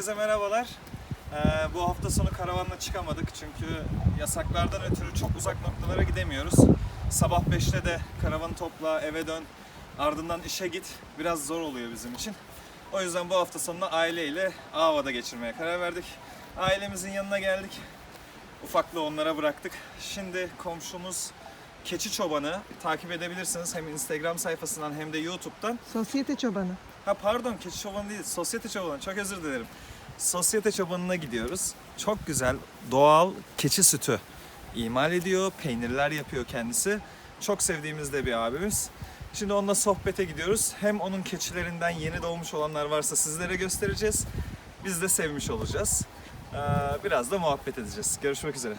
Herkese merhabalar. Ee, bu hafta sonu karavanla çıkamadık çünkü yasaklardan ötürü çok uzak noktalara gidemiyoruz. Sabah 5'te de karavanı topla, eve dön, ardından işe git. Biraz zor oluyor bizim için. O yüzden bu hafta sonunu aileyle Ava'da geçirmeye karar verdik. Ailemizin yanına geldik. Ufaklığı onlara bıraktık. Şimdi komşumuz Keçi Çoban'ı takip edebilirsiniz hem Instagram sayfasından hem de YouTube'dan. Sosyete çobanı. Ha pardon keçi çobanı değil, sosyete çobanı. Çok özür dilerim. Sosyete çobanına gidiyoruz. Çok güzel, doğal keçi sütü imal ediyor. Peynirler yapıyor kendisi. Çok sevdiğimiz de bir abimiz. Şimdi onunla sohbete gidiyoruz. Hem onun keçilerinden yeni doğmuş olanlar varsa sizlere göstereceğiz. Biz de sevmiş olacağız. Ee, Biraz da muhabbet edeceğiz. Görüşmek üzere.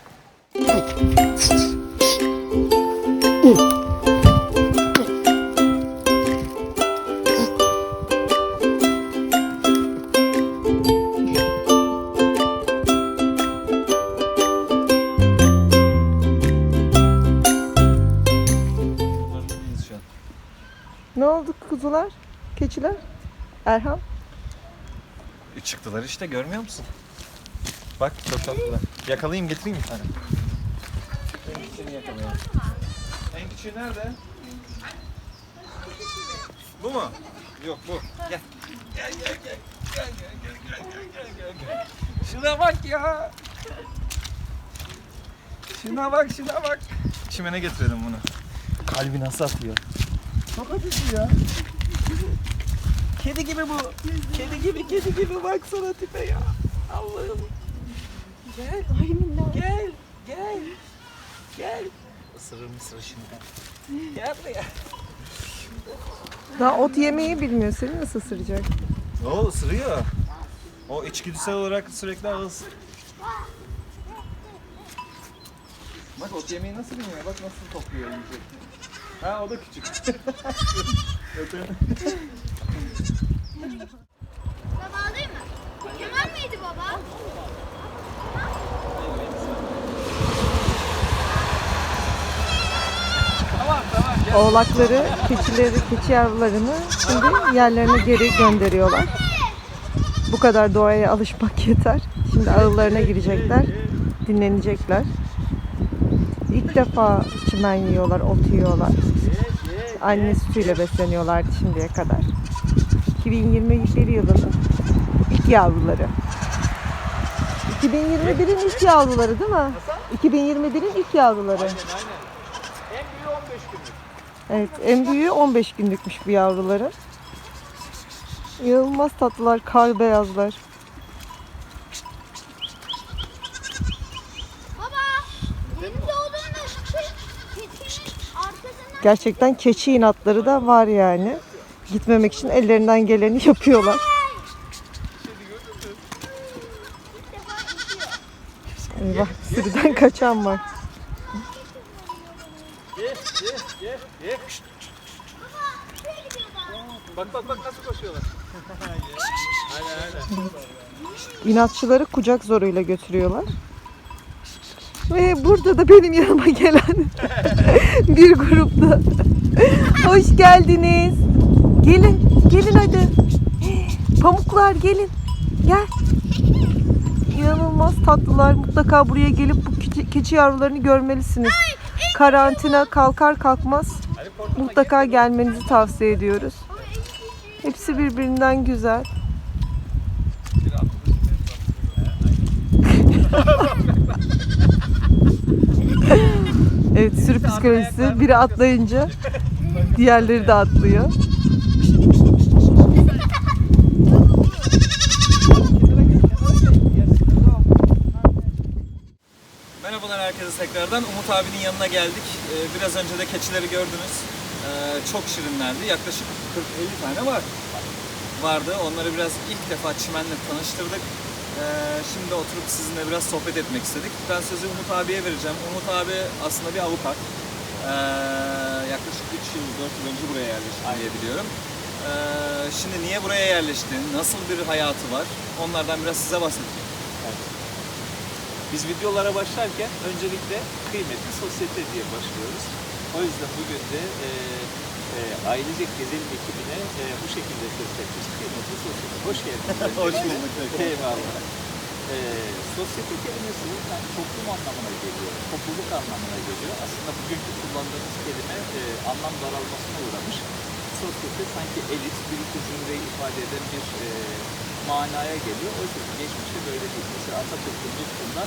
Erhan? Çıktılar işte görmüyor musun? Bak çok tatlılar. Yakalayayım getireyim bir tane. En küçüğünü yakalayayım. En küçüğü nerede? Bu mu? Yok bu. Gel. Gel gel gel. Gel gel gel gel gel gel gel gel. Şuna bak ya. Şuna bak şuna bak. Çimene getirelim bunu. Kalbi nasıl atıyor? Çok acısı ya. Kedi gibi bu. Kedi gibi, kedi gibi baksana tipe ya. Allah'ım. Gel. Gel. Gel. Gel. Isırır mısır şimdi? Gel buraya. Daha ot yemeyi bilmiyor. Seni nasıl ısıracak? O ısırıyor. O içgüdüsel olarak sürekli ağız. Bak ot yemeği nasıl bilmiyor? Bak nasıl topluyor yiyecek. Ha o da küçük. Baba değil mi? Kemal miydi baba? Oğlakları, keçileri, keçi yavrularını şimdi yerlerine geri gönderiyorlar. Bu kadar doğaya alışmak yeter. Şimdi ağıllarına girecekler, dinlenecekler. İlk defa çimen yiyorlar, ot yiyorlar. Anne sütüyle besleniyorlardı şimdiye kadar. 2021 yılının ilk yavruları. 2021'in ilk yavruları değil mi? 2021'in ilk yavruları. Evet, en büyüğü 15 günlükmüş bu yavruları. İnanılmaz tatlılar, kar beyazlar. Arkasından Gerçekten keçi inatları da var yani. Gitmemek için ellerinden geleni yapıyorlar. Eyvah, sürüden kaçan var. Bak bak bak nasıl koşuyorlar. İnatçıları kucak zoruyla götürüyorlar. Ve burada da benim yanıma gelen bir grupta. Hoş geldiniz. Gelin, gelin hadi. Pamuklar gelin. Gel. İnanılmaz tatlılar. Mutlaka buraya gelip bu keçi, keçi yavrularını görmelisiniz. Karantina kalkar kalkmaz mutlaka gelmenizi tavsiye ediyoruz. Hepsi birbirinden güzel. Evet sürü psikolojisi biri atlayınca diğerleri de atlıyor. Merhabalar herkese tekrardan. Umut abinin yanına geldik. Ee, biraz önce de keçileri gördünüz. Ee, çok şirinlerdi. Yaklaşık 40-50 tane var. Vardı. Onları biraz ilk defa çimenle tanıştırdık. Ee, şimdi oturup sizinle biraz sohbet etmek istedik. Ben sözü Umut abiye vereceğim. Umut abi aslında bir avukat. Yaklaşık 3 yıl, 4 yıl önce buraya yerleşti diye biliyorum. Şimdi niye buraya yerleşti? Nasıl bir hayatı var? Onlardan biraz size bahsedeceğim. Biz videolara başlarken öncelikle kıymetli sosyete diye başlıyoruz. O yüzden bugün de e, e, ailecek gezelim ekibine e, bu şekilde seslenmiştik. Kıymetli sosyete. Hoş geldiniz. Hoş bulduk. Eyvallah. E, sosyete kelimesi yani toplum anlamına geliyor. Topluluk anlamına geliyor. Aslında bugünkü kullandığımız kelime e, anlam daralmasına uğramış. Sosyete sanki elit, bir zirveyi ifade eden bir e, manaya geliyor. Oysa geçmişte böyle değil. Mesela Atatürk'ün nutkunda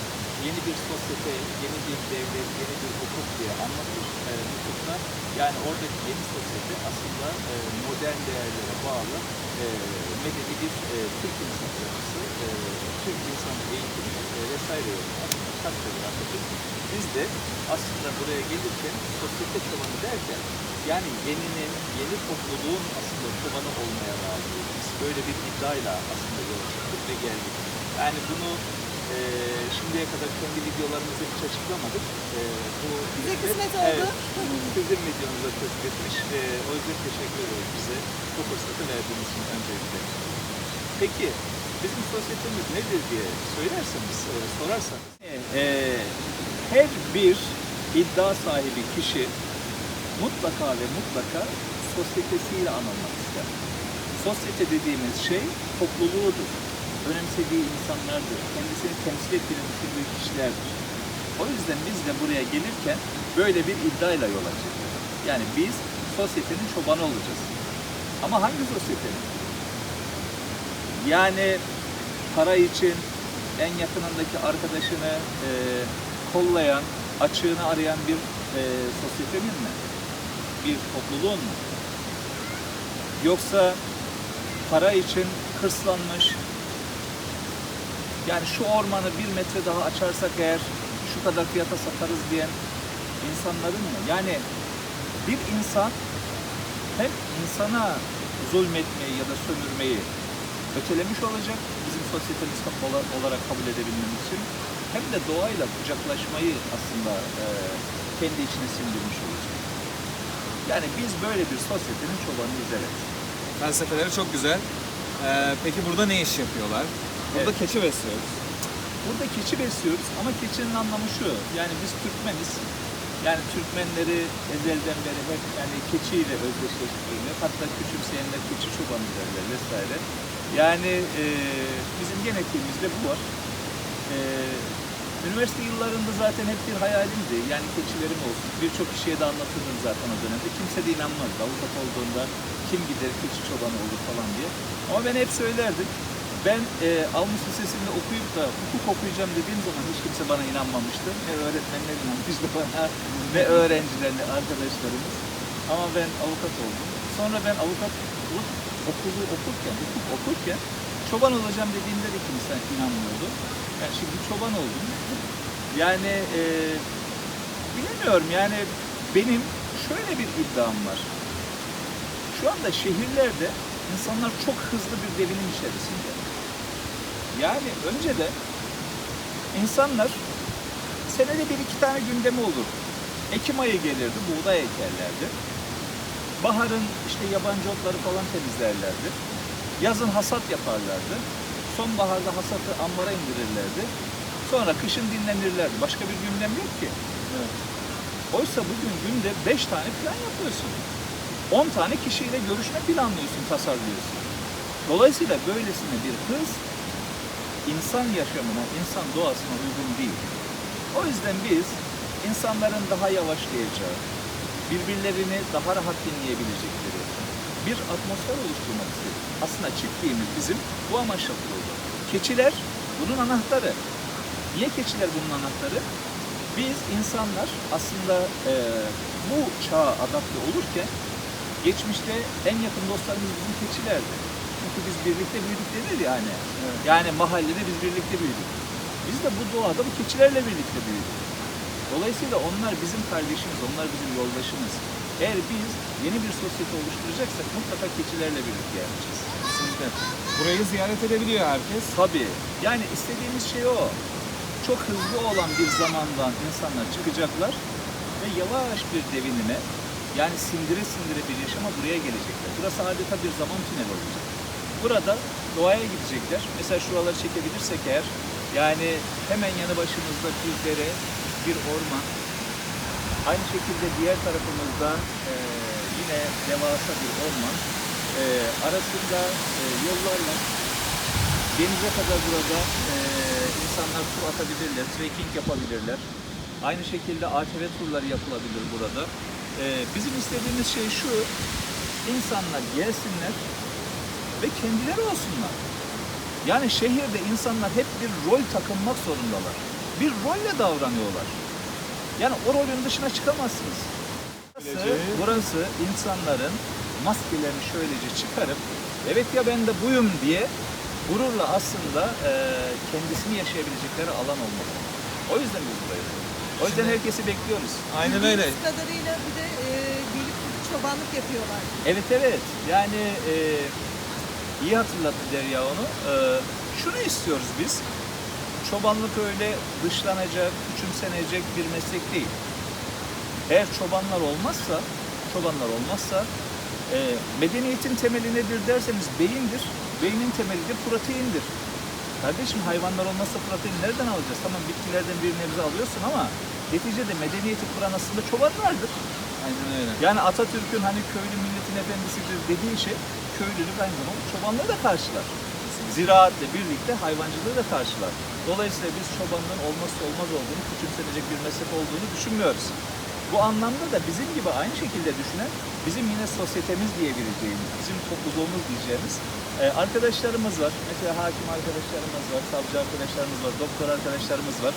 yeni bir sosyete, yeni bir devlet, yeni bir hukuk diye anlatır e, nutukta. Yani oradaki yeni sosyete aslında e, modern değerlere bağlı e, medeni bir e, Türk insan yapısı, e, Türk insan eğitimi e, vesaire yolunda takdir Atatürk. Biz de aslında buraya gelirken sosyete çobanı derken yani yeninin, yeni topluluğun aslında çobanı olmaya razıyız. Biz böyle bir iddiayla aslında yola çıktık ve geldik. Yani bunu e, şimdiye kadar kendi videolarımızda hiç açıklamadık. E, bu Bize kısmet Evet, oldu. sizin videonuza kısmetmiş. E, o yüzden teşekkür ediyoruz bize bu fırsatı verdiğiniz için öncelikle. Peki bizim sosyetemiz nedir diye söylerseniz, e, sorarsanız. E, her bir iddia sahibi kişi mutlaka ve mutlaka sosyetesiyle anılmak ister. Sosyete dediğimiz şey topluluğudur. Önemsediği insanlardır. Kendisini temsil ettiğini düşündüğü kişilerdir. O yüzden biz de buraya gelirken böyle bir iddiayla yola çıktık. Yani biz sosyetenin çobanı olacağız. Ama hangi sosyetenin? Yani para için en yakınındaki arkadaşını e, kollayan, açığını arayan bir e, sosyetenin mi? Bir topluluğun mu? Yoksa para için hırslanmış, yani şu ormanı bir metre daha açarsak eğer şu kadar fiyata satarız diyen insanların mı? Yani bir insan hem insana zulmetmeyi ya da sömürmeyi ötelemiş olacak bizim sosyetemiz ola- olarak kabul edebilmemiz için hem de doğayla kucaklaşmayı aslında kendi içine sindirmiş olacak. Yani biz böyle bir sosyetenin çobanıyız evet. Felsefeleri çok güzel. Ee, peki burada ne iş yapıyorlar? Burada Evet. keçi besliyoruz. Burada keçi besliyoruz ama keçinin anlamı şu. Yani biz Türkmeniz. Yani Türkmenleri ezelden beri hep yani keçiyle özdeşleştirilmiyor. Hatta küçümseyenler keçi çobanı derler vesaire. Yani e, bizim genetiğimizde bu var. E, üniversite yıllarında zaten hep bir hayalimdi. Yani keçilerim olsun. Birçok kişiye de anlatırdım zaten o dönemde. Kimse de inanmazdı. Avukat olduğunda kim gider keçi çobanı olur falan diye. Ama ben hep söylerdim. Ben e, Almus Lisesi'nde okuyup da hukuk okuyacağım dediğim zaman hiç kimse bana inanmamıştı. Ne öğretmenler inanmıştı bana, ne öğrenciler, ne arkadaşlarımız. Ama ben avukat oldum. Sonra ben avukatlık okulu okurken, hukuk okurken çoban olacağım dediğimde de kimse inanmıyordu. Yani şimdi çoban oldum. Yani e, bilemiyorum yani benim şöyle bir iddiam var. Şu anda şehirlerde insanlar çok hızlı bir devinim içerisinde. Yani önce de insanlar senede bir iki tane gündemi olur. Ekim ayı gelirdi, buğday ekerlerdi. Baharın işte yabancı otları falan temizlerlerdi. Yazın hasat yaparlardı. Sonbaharda hasatı ambara indirirlerdi. Sonra kışın dinlenirlerdi. Başka bir gündem yok ki. Oysa bugün günde 5 tane plan yapıyorsun. 10 tane kişiyle görüşme planlıyorsun, tasarlıyorsun. Dolayısıyla böylesine bir hız insan yaşamına, insan doğasına uygun değil. O yüzden biz insanların daha yavaşlayacağı, birbirlerini daha rahat dinleyebilecekleri bir atmosfer oluşturmak istedik. Aslında çiftliğimiz bizim bu amaçla kuruldu. Keçiler bunun anahtarı. Niye keçiler bunun anahtarı? Biz insanlar aslında eee, bu çağa adapte olurken geçmişte en yakın dostlarımız bizim keçilerdi. Çünkü biz birlikte büyüdük denir yani. Yani mahallede biz birlikte büyüdük. Biz de bu doğada bu keçilerle birlikte büyüdük. Dolayısıyla onlar bizim kardeşimiz, onlar bizim yoldaşımız. Eğer biz yeni bir sosyete oluşturacaksak mutlaka keçilerle birlikte yapacağız. Kesinlikle. Burayı ziyaret edebiliyor herkes. Tabii. Yani istediğimiz şey o. Çok hızlı olan bir zamandan insanlar çıkacaklar ve yavaş bir devinime yani sindire sindire bir yaşama buraya gelecekler. Burası adeta bir zaman tüneli olacak. Burada doğaya gidecekler. Mesela şuraları çekebilirsek eğer yani hemen yanı başımızda bir dere, bir orman. Aynı şekilde diğer tarafımızda eee, yine devasa bir orman. Ee, arasında e, yollarla denize kadar burada e, insanlar tur atabilirler, trekking yapabilirler. Aynı şekilde ATV turları yapılabilir burada. Ee, bizim istediğimiz şey şu, insanlar gelsinler ve kendileri olsunlar. Yani şehirde insanlar hep bir rol takınmak zorundalar. Bir rolle davranıyorlar. Yani o rolün dışına çıkamazsınız. Burası, burası insanların maskelerini şöylece çıkarıp evet ya ben de buyum diye gururla aslında e, kendisini yaşayabilecekleri alan olmalı. O yüzden biz buradayız. O yüzden herkesi bekliyoruz. Aynen öyle. Bildiğimiz kadarıyla bir de e, gelip çobanlık yapıyorlar. Evet evet. Yani e, iyi hatırlattı Derya onu. E, şunu istiyoruz biz. Çobanlık öyle dışlanacak, küçümsenecek bir meslek değil. Eğer çobanlar olmazsa, çobanlar olmazsa e, medeniyetin temeli nedir derseniz beyindir. Beynin temeli de proteindir. Kardeşim hayvanlar olmazsa protein nereden alacağız? Tamam bitkilerden bir nebze alıyorsun ama neticede medeniyeti kuran aslında çobanlardır. Aynen öyle. Yani Atatürk'ün hani köylü milletin efendisidir dediği şey köylülük aynı zamanda çobanlığı da karşılar. Ziraatle birlikte hayvancılığı da karşılar. Dolayısıyla biz çobanlığın olmazsa olmaz olduğunu, küçümsenecek bir meslek olduğunu düşünmüyoruz. Bu anlamda da bizim gibi aynı şekilde düşünen, bizim yine sosyetemiz diyebileceğimiz, bizim topluluğumuz diyeceğimiz e, arkadaşlarımız var. Mesela hakim arkadaşlarımız var, savcı arkadaşlarımız var, doktor arkadaşlarımız var.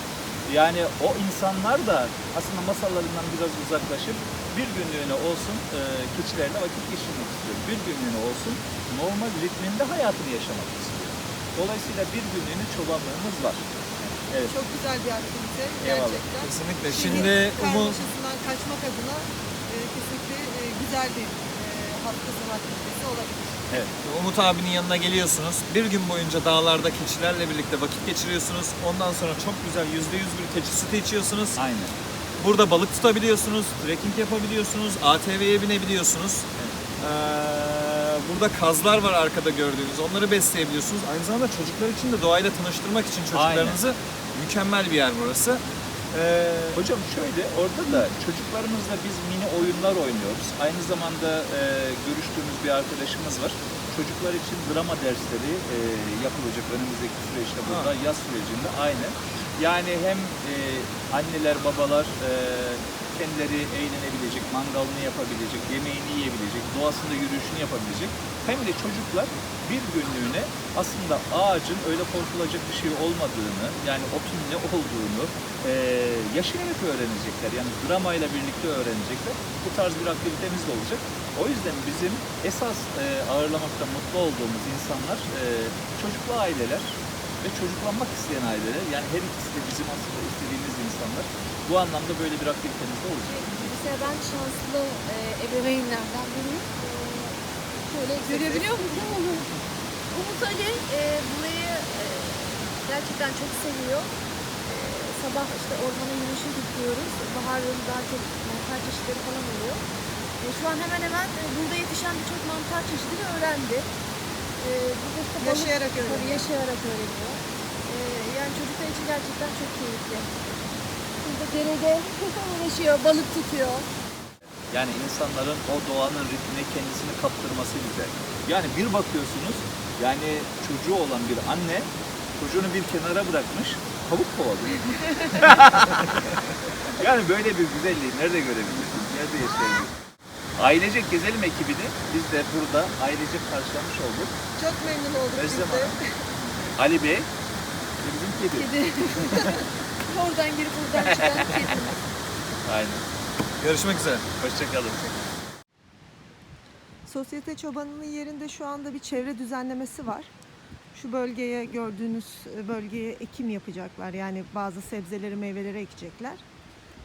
Yani o insanlar da aslında masallarından biraz uzaklaşıp bir günlüğüne olsun e, keçilerle vakit geçirmek istiyor. Bir günlüğüne olsun normal ritminde hayatını yaşamak istiyor. Dolayısıyla bir günlüğüne çobanlığımız var. Evet. Çok güzel bir aktivite Eyvallah. gerçekten. Kesinlikle. Şimdi Umut karmaşasından kaçmak adına e, kesinlikle e, güzel bir e, hafta sonu aktivitesi olabilir. Evet. Umut abinin yanına geliyorsunuz. Bir gün boyunca dağlarda keçilerle birlikte vakit geçiriyorsunuz. Ondan sonra çok güzel %100 bir keçi sütü içiyorsunuz. Aynen. Burada balık tutabiliyorsunuz, trekking yapabiliyorsunuz, ATV'ye binebiliyorsunuz. Ee, burada kazlar var arkada gördüğünüz. Onları besleyebiliyorsunuz. Aynı zamanda çocuklar için de doğayla tanıştırmak için çocuklarınızı mükemmel bir yer burası. Ee, Hocam şöyle orada da çocuklarımızla biz mini oyunlar oynuyoruz. Aynı zamanda e, görüştüğümüz bir arkadaşımız var. Çocuklar için drama dersleri e, yapılacak önümüzdeki süreçte burada yaz sürecinde aynı. Yani hem e, anneler babalar e, kendileri eğlenebilecek, mangalını yapabilecek, yemeğini yiyebilecek, doğasında yürüyüşünü yapabilecek. Hem de çocuklar bir günlüğüne aslında ağacın öyle korkulacak bir şey olmadığını, yani otun ne olduğunu e, yaşayarak öğrenecekler. Yani dramayla birlikte öğrenecekler. Bu tarz bir aktivitemiz de olacak. O yüzden bizim esas e, ağırlamakta mutlu olduğumuz insanlar e, çocuklu aileler ve çocuklanmak isteyen aileler. Yani her ikisi de bizim aslında istediğimiz insanlar. Bu anlamda böyle bir aktivitemiz de olacak. Mesela ben şanslı e, ebeveynlerden biriyim. E, şöyle görebiliyor musun? Umut Ali e, burayı e, gerçekten çok seviyor. E, sabah işte ormana yürüyüşe gidiyoruz. Baharın daha çok mantar çeşitleri falan oluyor. E, şu an hemen hemen e, burada yetişen birçok mantar çeşidini öğrendi. E, burada işte balık- Yaşayarak Tabii öğreniyor. yaşayarak öğreniyor. E, yani çocuklar için gerçekten çok keyifli. Burada derede uğraşıyor, balık tutuyor. Yani insanların o doğanın ritmine kendisini kaptırması güzel. Yani bir bakıyorsunuz yani çocuğu olan bir anne çocuğunu bir kenara bırakmış tavuk kovalıyor. yani böyle bir güzelliği nerede görebilirsiniz? Nerede yaşayabilirsiniz? Ailecek Gezelim ekibini biz de burada ailecek karşılamış olduk. Çok memnun olduk Özlem biz de. Hanım. Ali Bey ve bizim kedi. Kedi. Oradan girip buradan çıkan kedi. Aynen. görüşmek üzere. Hoşçakalın. Sosyete çobanının yerinde şu anda bir çevre düzenlemesi var. Şu bölgeye gördüğünüz bölgeye ekim yapacaklar. Yani bazı sebzeleri, meyveleri ekecekler.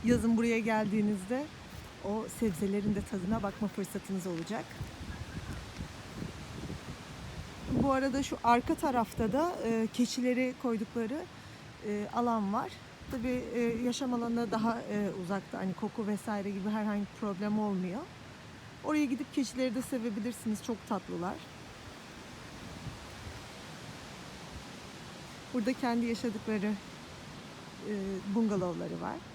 Yazın buraya geldiğinizde o sebzelerin de tadına bakma fırsatınız olacak. Bu arada şu arka tarafta da e, keçileri koydukları e, alan var. Tabii e, yaşam alanına daha e, uzakta. Hani koku vesaire gibi herhangi bir problem olmuyor. Oraya gidip keçileri de sevebilirsiniz. Çok tatlılar. Burada kendi yaşadıkları e, bungalovları var.